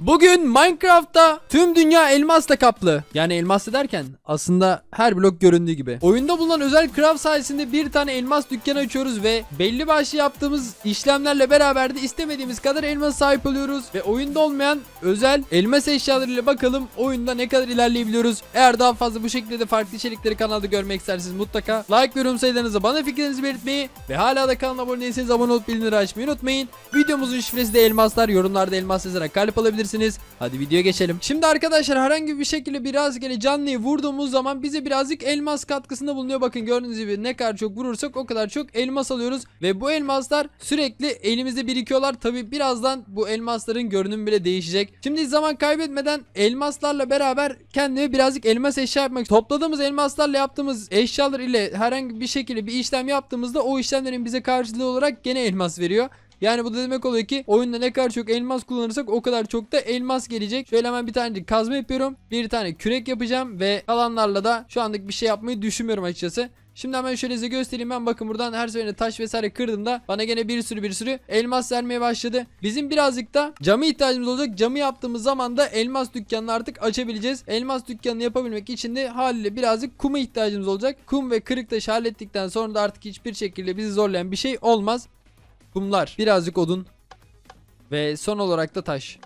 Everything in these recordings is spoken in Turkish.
Bugün Minecraft'ta tüm dünya elmasla kaplı. Yani elmasla derken aslında her blok göründüğü gibi. Oyunda bulunan özel craft sayesinde bir tane elmas dükkanı açıyoruz ve belli başlı yaptığımız işlemlerle beraber de istemediğimiz kadar elmas sahip oluyoruz. Ve oyunda olmayan özel elmas eşyalarıyla bakalım oyunda ne kadar ilerleyebiliyoruz. Eğer daha fazla bu şekilde de farklı içerikleri kanalda görmek isterseniz mutlaka like ve yorum sayılarınızı bana fikirlerinizi belirtmeyi ve hala da kanala abone değilseniz abone olup bildirimleri açmayı unutmayın. Videomuzun şifresi de elmaslar. Yorumlarda elmas yazarak kalp alabilirsiniz. Hadi videoya geçelim. Şimdi arkadaşlar herhangi bir şekilde biraz gele canlıyı vurduğumuz zaman bize birazcık elmas katkısında bulunuyor. Bakın gördüğünüz gibi ne kadar çok vurursak o kadar çok elmas alıyoruz. Ve bu elmaslar sürekli elimizde birikiyorlar. Tabi birazdan bu elmasların görünümü bile değişecek. Şimdi zaman kaybetmeden elmaslarla beraber kendime birazcık elmas eşya yapmak Topladığımız elmaslarla yaptığımız eşyalar ile herhangi bir şekilde bir işlem yaptığımızda o işlemlerin bize karşılığı olarak gene elmas veriyor. Yani bu da demek oluyor ki oyunda ne kadar çok elmas kullanırsak o kadar çok da elmas gelecek. Şöyle hemen bir tane kazma yapıyorum. Bir tane kürek yapacağım ve kalanlarla da şu anlık bir şey yapmayı düşünmüyorum açıkçası. Şimdi hemen şöyle size göstereyim ben bakın buradan her seferinde taş vesaire kırdığımda bana gene bir sürü bir sürü elmas vermeye başladı. Bizim birazcık da camı ihtiyacımız olacak. Camı yaptığımız zaman da elmas dükkanını artık açabileceğiz. Elmas dükkanını yapabilmek için de haliyle birazcık kuma ihtiyacımız olacak. Kum ve kırık taşı hallettikten sonra da artık hiçbir şekilde bizi zorlayan bir şey olmaz. Kumlar, birazcık odun ve son olarak da taş.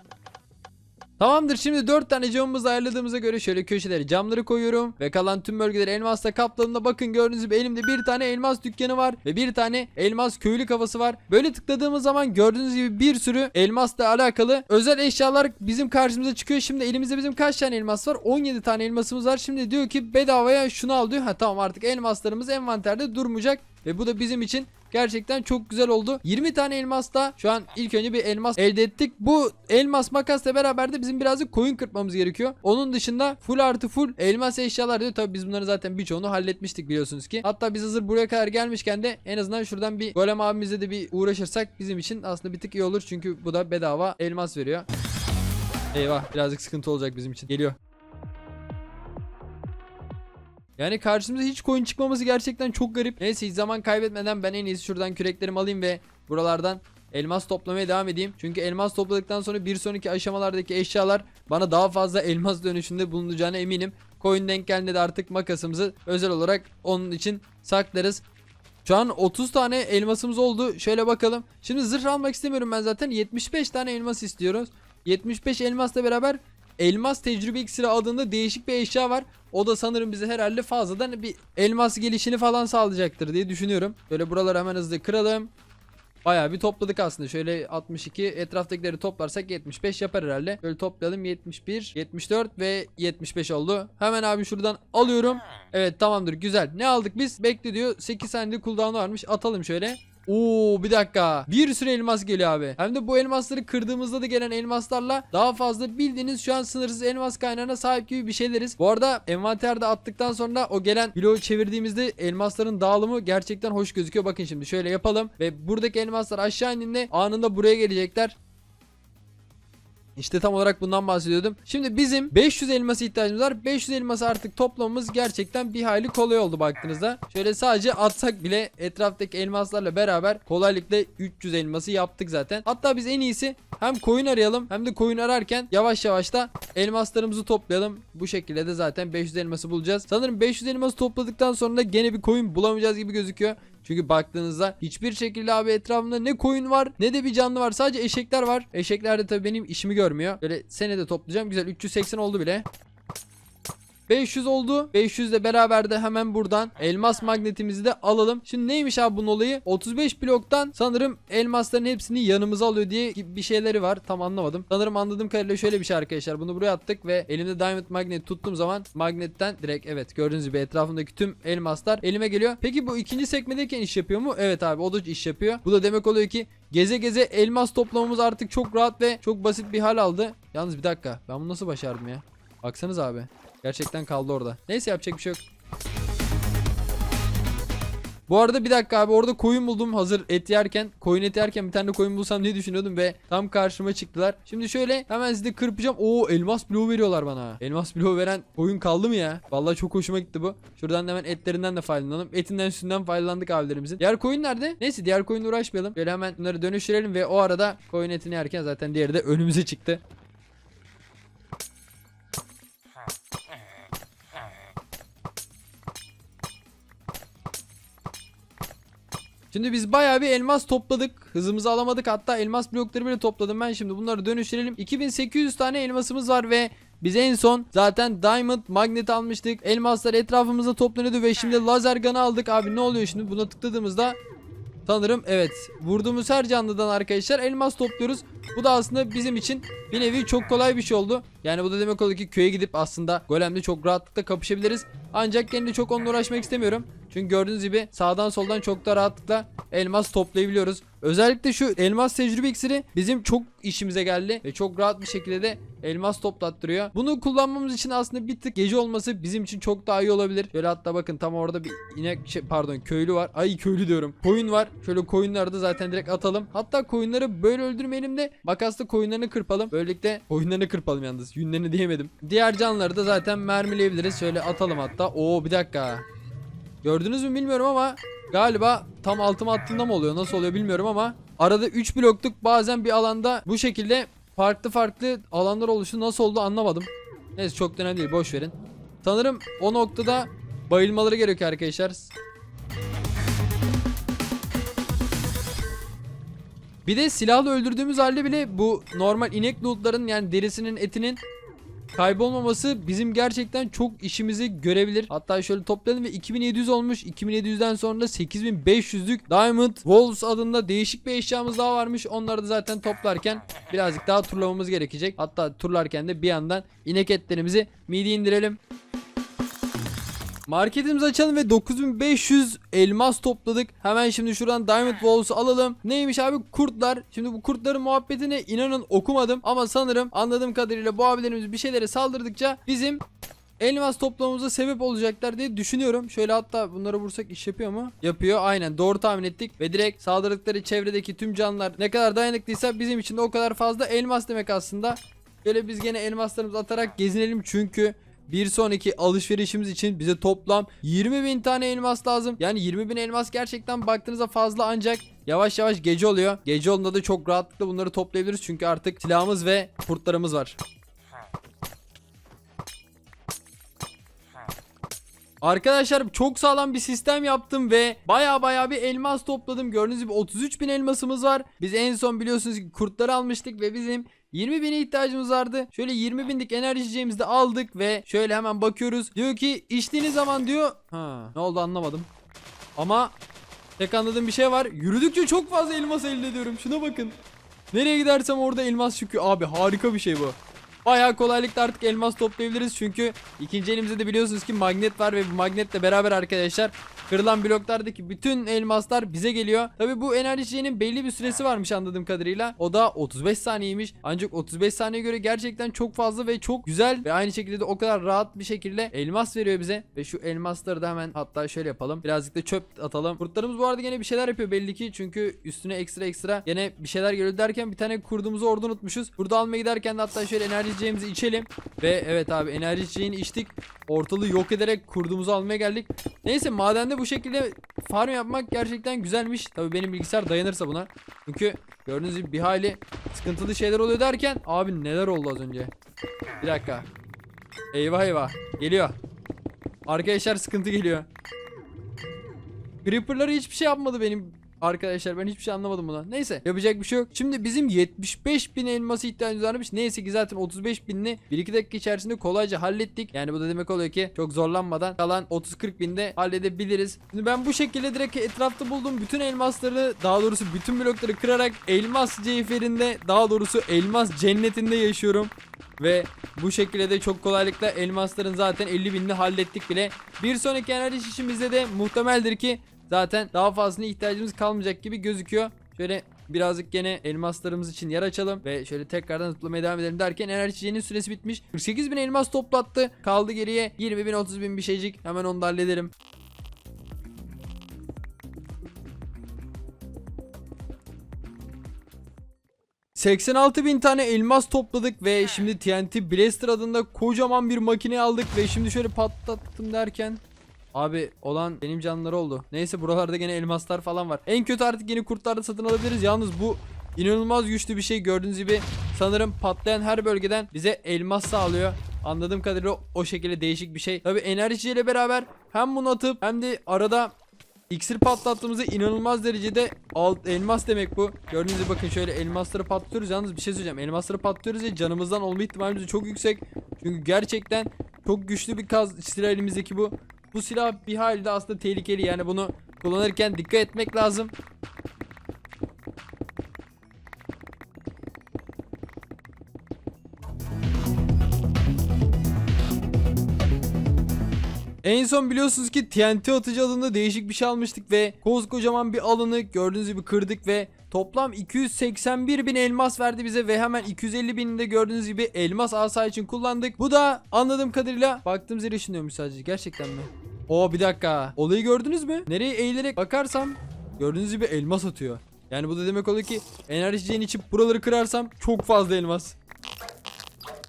Tamamdır şimdi 4 tane camımızı ayarladığımıza göre şöyle köşeleri camları koyuyorum ve kalan tüm bölgeleri elmasla kapladığımda bakın gördüğünüz gibi elimde bir tane elmas dükkanı var ve bir tane elmas köylü kafası var. Böyle tıkladığımız zaman gördüğünüz gibi bir sürü elmasla alakalı özel eşyalar bizim karşımıza çıkıyor. Şimdi elimizde bizim kaç tane elmas var? 17 tane elmasımız var. Şimdi diyor ki bedavaya şunu al diyor. Ha tamam artık elmaslarımız envanterde durmayacak ve bu da bizim için Gerçekten çok güzel oldu. 20 tane elmas da şu an ilk önce bir elmas elde ettik. Bu elmas makasla beraber de bizim birazcık koyun kırpmamız gerekiyor. Onun dışında full artı full elmas eşyalar diyor. Tabii biz bunları zaten birçoğunu halletmiştik biliyorsunuz ki. Hatta biz hazır buraya kadar gelmişken de en azından şuradan bir golem abimizle de bir uğraşırsak bizim için aslında bir tık iyi olur. Çünkü bu da bedava elmas veriyor. Eyvah birazcık sıkıntı olacak bizim için. Geliyor. Yani karşımıza hiç koyun çıkmaması gerçekten çok garip. Neyse hiç zaman kaybetmeden ben en iyisi şuradan küreklerimi alayım ve buralardan elmas toplamaya devam edeyim. Çünkü elmas topladıktan sonra bir sonraki aşamalardaki eşyalar bana daha fazla elmas dönüşünde bulunacağına eminim. Koyun denk geldiğinde de artık makasımızı özel olarak onun için saklarız. Şu an 30 tane elmasımız oldu. Şöyle bakalım. Şimdi zırh almak istemiyorum ben zaten. 75 tane elmas istiyoruz. 75 elmasla beraber elmas tecrübe iksiri adında değişik bir eşya var. O da sanırım bize herhalde fazladan bir elmas gelişini falan sağlayacaktır diye düşünüyorum. Böyle buraları hemen hızlı kıralım. Bayağı bir topladık aslında. Şöyle 62 etraftakileri toplarsak 75 yapar herhalde. Böyle toplayalım 71, 74 ve 75 oldu. Hemen abi şuradan alıyorum. Evet tamamdır güzel. Ne aldık biz? Bekle diyor. 8 saniye cooldown varmış. Atalım şöyle. Oo bir dakika. Bir sürü elmas geliyor abi. Hem de bu elmasları kırdığımızda da gelen elmaslarla daha fazla bildiğiniz şu an sınırsız elmas kaynağına sahip gibi bir şeyleriz. Bu arada envanterde attıktan sonra o gelen bloğu çevirdiğimizde elmasların dağılımı gerçekten hoş gözüküyor. Bakın şimdi şöyle yapalım ve buradaki elmaslar aşağı indiğinde anında buraya gelecekler. İşte tam olarak bundan bahsediyordum. Şimdi bizim 500 elması ihtiyacımız var. 500 elması artık toplamamız gerçekten bir hayli kolay oldu baktığınızda. Şöyle sadece atsak bile etraftaki elmaslarla beraber kolaylıkla 300 elması yaptık zaten. Hatta biz en iyisi hem koyun arayalım hem de koyun ararken yavaş yavaş da elmaslarımızı toplayalım. Bu şekilde de zaten 500 elması bulacağız. Sanırım 500 elması topladıktan sonra da gene bir koyun bulamayacağız gibi gözüküyor. Çünkü baktığınızda hiçbir şekilde abi etrafımda ne koyun var ne de bir canlı var. Sadece eşekler var. Eşekler de tabii benim işimi görmüyor. Böyle senede toplayacağım. Güzel 380 oldu bile. 500 oldu. 500 ile beraber de hemen buradan elmas magnetimizi de alalım. Şimdi neymiş abi bunun olayı? 35 bloktan sanırım elmasların hepsini yanımıza alıyor diye bir şeyleri var. Tam anlamadım. Sanırım anladığım kadarıyla şöyle bir şey arkadaşlar. Bunu buraya attık ve elimde diamond magnet tuttuğum zaman magnetten direkt evet gördüğünüz gibi etrafımdaki tüm elmaslar elime geliyor. Peki bu ikinci sekmedeyken iş yapıyor mu? Evet abi o da iş yapıyor. Bu da demek oluyor ki geze geze elmas toplamamız artık çok rahat ve çok basit bir hal aldı. Yalnız bir dakika. Ben bunu nasıl başardım ya? Baksanız abi. Gerçekten kaldı orada. Neyse yapacak bir şey yok. Bu arada bir dakika abi orada koyun buldum hazır et yerken koyun eti yerken bir tane de koyun bulsam diye düşünüyordum ve tam karşıma çıktılar. Şimdi şöyle hemen sizi kırpacağım. Oo elmas bloğu veriyorlar bana. Elmas bloğu veren koyun kaldı mı ya? Vallahi çok hoşuma gitti bu. Şuradan da hemen etlerinden de faydalanalım. Etinden sütünden faydalandık abilerimizin. Diğer koyun nerede? Neyse diğer koyunla uğraşmayalım. Böyle hemen bunları dönüştürelim ve o arada koyun etini yerken zaten diğeri de önümüze çıktı. Şimdi biz bayağı bir elmas topladık. Hızımızı alamadık. Hatta elmas blokları bile topladım ben. Şimdi bunları dönüştürelim. 2800 tane elmasımız var ve biz en son zaten diamond magnet almıştık. Elmaslar etrafımızda toplanıyordu ve şimdi lazer gun aldık. Abi ne oluyor şimdi? Buna tıkladığımızda Sanırım evet. Vurduğumuz her canlıdan arkadaşlar elmas topluyoruz. Bu da aslında bizim için bir nevi çok kolay bir şey oldu. Yani bu da demek oluyor ki köye gidip aslında golemle çok rahatlıkla kapışabiliriz. Ancak gene de çok onunla uğraşmak istemiyorum. Çünkü gördüğünüz gibi sağdan soldan çok da rahatlıkla elmas toplayabiliyoruz. Özellikle şu elmas tecrübe iksiri bizim çok işimize geldi ve çok rahat bir şekilde de elmas toplattırıyor. Bunu kullanmamız için aslında bir tık gece olması bizim için çok daha iyi olabilir. Şöyle hatta bakın tam orada bir inek şey, pardon köylü var. Ay köylü diyorum. Koyun var. Şöyle koyunları da zaten direkt atalım. Hatta koyunları böyle öldürmeyelim de makasla koyunlarını kırpalım. Böylelikle koyunlarını kırpalım yalnız. Yünlerini diyemedim. Diğer canlıları da zaten mermileyebiliriz. Şöyle atalım hatta. Oo bir dakika. Gördünüz mü bilmiyorum ama galiba tam altıma attığında mı oluyor nasıl oluyor bilmiyorum ama arada 3 blokluk bazen bir alanda bu şekilde farklı farklı alanlar oluştu nasıl oldu anlamadım. Neyse çok önemli değil boş verin. Sanırım o noktada bayılmaları gerekiyor arkadaşlar. Bir de silahla öldürdüğümüz halde bile bu normal inek lootların yani derisinin etinin kaybolmaması bizim gerçekten çok işimizi görebilir. Hatta şöyle toplayalım ve 2700 olmuş. 2700'den sonra 8500'lük Diamond Walls adında değişik bir eşyamız daha varmış. Onları da zaten toplarken birazcık daha turlamamız gerekecek. Hatta turlarken de bir yandan inek etlerimizi midi indirelim. Marketimizi açalım ve 9500 elmas topladık. Hemen şimdi şuradan Diamond Walls'u alalım. Neymiş abi? Kurtlar. Şimdi bu kurtların muhabbetini inanın okumadım ama sanırım anladığım kadarıyla bu abilerimiz bir şeylere saldırdıkça bizim elmas toplamamıza sebep olacaklar diye düşünüyorum. Şöyle hatta bunları vursak iş yapıyor mu? Yapıyor aynen doğru tahmin ettik ve direkt saldırdıkları çevredeki tüm canlılar ne kadar dayanıklıysa bizim için de o kadar fazla elmas demek aslında. Böyle biz gene elmaslarımızı atarak gezinelim çünkü bir sonraki alışverişimiz için bize toplam 20 bin tane elmas lazım. Yani 20 bin elmas gerçekten baktığınızda fazla ancak yavaş yavaş gece oluyor. Gece olduğunda da çok rahatlıkla bunları toplayabiliriz çünkü artık silahımız ve kurtlarımız var. Arkadaşlar çok sağlam bir sistem yaptım ve baya baya bir elmas topladım. Gördüğünüz gibi 33 bin elmasımız var. Biz en son biliyorsunuz ki kurtları almıştık ve bizim 20 bine ihtiyacımız vardı. Şöyle 20 binlik enerji içeceğimizi de aldık ve şöyle hemen bakıyoruz. Diyor ki içtiğiniz zaman diyor. Ha, ne oldu anlamadım. Ama tek anladığım bir şey var. Yürüdükçe çok fazla elmas elde ediyorum. Şuna bakın. Nereye gidersem orada elmas çıkıyor. Abi harika bir şey bu. Bayağı kolaylıkla artık elmas toplayabiliriz çünkü ikinci elimizde de biliyorsunuz ki magnet var ve bu magnetle beraber arkadaşlar kırılan bloklardaki bütün elmaslar bize geliyor. Tabi bu enerjinin belli bir süresi varmış anladığım kadarıyla. O da 35 saniyeymiş. Ancak 35 saniye göre gerçekten çok fazla ve çok güzel ve aynı şekilde de o kadar rahat bir şekilde elmas veriyor bize. Ve şu elmasları da hemen hatta şöyle yapalım. Birazcık da çöp atalım. Kurtlarımız bu arada gene bir şeyler yapıyor belli ki çünkü üstüne ekstra ekstra gene bir şeyler geliyor derken bir tane kurduğumuzu orada unutmuşuz. Burada almaya giderken de hatta şöyle enerji içeceğimizi içelim. Ve evet abi enerji içeceğini içtik. Ortalığı yok ederek kurduğumuzu almaya geldik. Neyse madende bu şekilde farm yapmak gerçekten güzelmiş. Tabii benim bilgisayar dayanırsa buna. Çünkü gördüğünüz gibi bir hayli sıkıntılı şeyler oluyor derken abi neler oldu az önce. Bir dakika. Eyvah eyvah. Geliyor. Arkadaşlar sıkıntı geliyor. Creeper'ları hiçbir şey yapmadı benim Arkadaşlar ben hiçbir şey anlamadım buna. Neyse yapacak bir şey yok. Şimdi bizim 75 bin elması ihtiyacımız varmış. Neyse ki zaten 35 binini 1-2 dakika içerisinde kolayca hallettik. Yani bu da demek oluyor ki çok zorlanmadan kalan 30-40 binde halledebiliriz. Şimdi ben bu şekilde direkt etrafta bulduğum bütün elmasları daha doğrusu bütün blokları kırarak elmas cevherinde daha doğrusu elmas cennetinde yaşıyorum. Ve bu şekilde de çok kolaylıkla elmasların zaten 50 binini hallettik bile. Bir sonraki enerji işimizde de muhtemeldir ki zaten daha fazlasına ihtiyacımız kalmayacak gibi gözüküyor. Şöyle birazcık gene elmaslarımız için yer açalım ve şöyle tekrardan zıplamaya devam edelim derken enerji içeceğinin süresi bitmiş. 48 bin elmas toplattı. Kaldı geriye 20 bin 30 bin bir şeycik. Hemen onu da hallederim. ...86 bin tane elmas topladık ve şimdi TNT Blaster adında kocaman bir makine aldık ve şimdi şöyle patlattım derken... Abi olan benim canlıları oldu. Neyse buralarda gene elmaslar falan var. En kötü artık yeni kurtlarda satın alabiliriz. Yalnız bu inanılmaz güçlü bir şey. Gördüğünüz gibi sanırım patlayan her bölgeden bize elmas sağlıyor. Anladığım kadarıyla o şekilde değişik bir şey. Tabi enerjiyle beraber hem bunu atıp hem de arada İksir patlattığımızda inanılmaz derecede alt elmas demek bu. Gördüğünüz gibi bakın şöyle elmasları patlıyoruz. Yalnız bir şey söyleyeceğim. Elmasları patlıyoruz ve canımızdan olma ihtimalimiz çok yüksek. Çünkü gerçekten çok güçlü bir kaz silah elimizdeki bu. Bu silah bir hayli de aslında tehlikeli. Yani bunu kullanırken dikkat etmek lazım. En son biliyorsunuz ki TNT atıcı adında değişik bir şey almıştık ve koskocaman bir alanı gördüğünüz gibi kırdık ve toplam 281 bin elmas verdi bize ve hemen 250 binini de gördüğünüz gibi elmas asa için kullandık. Bu da anladığım kadarıyla baktığımız yere ışınıyormuş sadece gerçekten mi? Oo bir dakika olayı gördünüz mü? Nereye eğilerek bakarsam gördüğünüz gibi elmas atıyor. Yani bu da demek oluyor ki enerji içeceğini içip buraları kırarsam çok fazla elmas.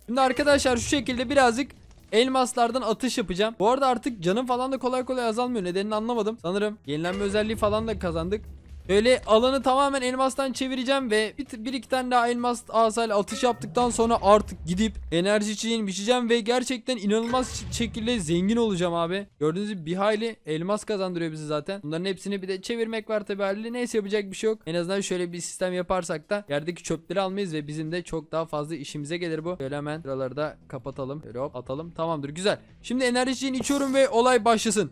Şimdi arkadaşlar şu şekilde birazcık elmaslardan atış yapacağım. Bu arada artık canım falan da kolay kolay azalmıyor. Nedenini anlamadım. Sanırım yenilenme özelliği falan da kazandık. Böyle alanı tamamen elmastan çevireceğim ve bir, bir iki tane daha elmas asayla atış yaptıktan sonra artık gidip enerji içeceğini biçeceğim ve gerçekten inanılmaz şekilde zengin olacağım abi. Gördüğünüz gibi bir hayli elmas kazandırıyor bizi zaten. Bunların hepsini bir de çevirmek var tabi haliyle. Neyse yapacak bir şey yok. En azından şöyle bir sistem yaparsak da yerdeki çöpleri almayız ve bizim de çok daha fazla işimize gelir bu. Şöyle hemen buraları da kapatalım. Böyle hop atalım. Tamamdır güzel. Şimdi enerji içeceğini içiyorum ve olay başlasın.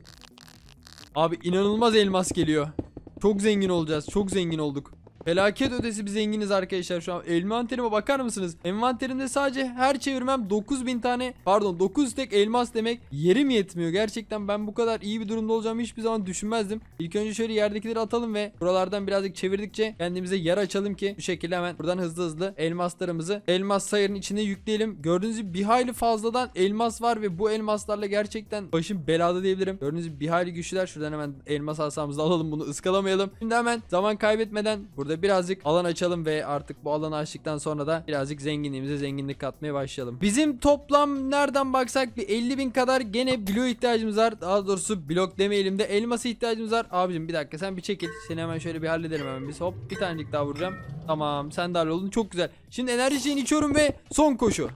Abi inanılmaz elmas geliyor. Çok zengin olacağız. Çok zengin olduk. Felaket ötesi bir zenginiz arkadaşlar şu an. Envanterime bakar mısınız? Envanterimde sadece her çevirmem 9000 tane pardon 9 tek elmas demek. Yerim yetmiyor. Gerçekten ben bu kadar iyi bir durumda olacağımı hiçbir zaman düşünmezdim. İlk önce şöyle yerdekileri atalım ve buralardan birazcık çevirdikçe kendimize yer açalım ki bu şekilde hemen buradan hızlı hızlı elmaslarımızı elmas sayarın içine yükleyelim. Gördüğünüz gibi bir hayli fazladan elmas var ve bu elmaslarla gerçekten başım belada diyebilirim. Gördüğünüz gibi bir hayli güçlüler. Şuradan hemen elmas asamızı alalım bunu ıskalamayalım. Şimdi hemen zaman kaybetmeden burada birazcık alan açalım ve artık bu alanı açtıktan sonra da birazcık zenginliğimize zenginlik katmaya başlayalım. Bizim toplam nereden baksak bir 50 bin kadar gene blok ihtiyacımız var. Daha doğrusu blok demeyelim de elması ihtiyacımız var. Abicim bir dakika sen bir çekil. Seni hemen şöyle bir halledelim hemen biz. Hop bir tanecik daha vuracağım. Tamam sen de halloldun çok güzel. Şimdi enerji içeceğini içiyorum ve son koşu.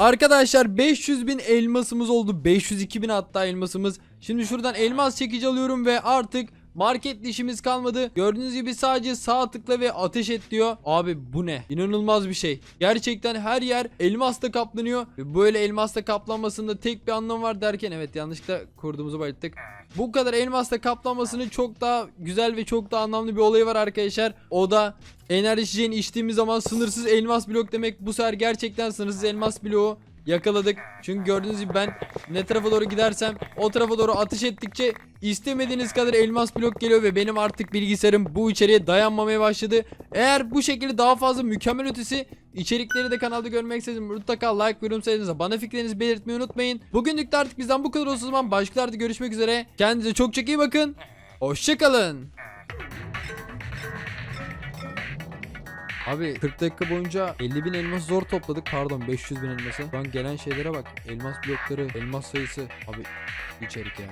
Arkadaşlar 500 bin elmasımız oldu. 502 bin hatta elmasımız. Şimdi şuradan elmas çekici alıyorum ve artık market işimiz kalmadı. Gördüğünüz gibi sadece sağ tıkla ve ateş et diyor. Abi bu ne? İnanılmaz bir şey. Gerçekten her yer elmasla kaplanıyor. Ve böyle elmasla kaplanmasında tek bir anlam var derken evet yanlışlıkla kurduğumuzu bayılttık. Bu kadar elmasla kaplanmasının çok daha güzel ve çok daha anlamlı bir olayı var arkadaşlar. O da enerji içeceğini içtiğimiz zaman sınırsız elmas blok demek. Bu sefer gerçekten sınırsız elmas bloğu yakaladık. Çünkü gördüğünüz gibi ben ne tarafa doğru gidersem o tarafa doğru atış ettikçe istemediğiniz kadar elmas blok geliyor ve benim artık bilgisayarım bu içeriğe dayanmamaya başladı. Eğer bu şekilde daha fazla mükemmel ötesi içerikleri de kanalda görmek istedim. Mutlaka like ve yorum sayınıza bana fikirlerinizi belirtmeyi unutmayın. Bugünlük de artık bizden bu kadar olsun zaman başkalarda görüşmek üzere. Kendinize çok çok iyi bakın. Hoşçakalın. Abi 40 dakika boyunca 50 bin elmas zor topladık. Pardon 500 bin elması. Şu an gelen şeylere bak. Elmas blokları, elmas sayısı. Abi içerik ya.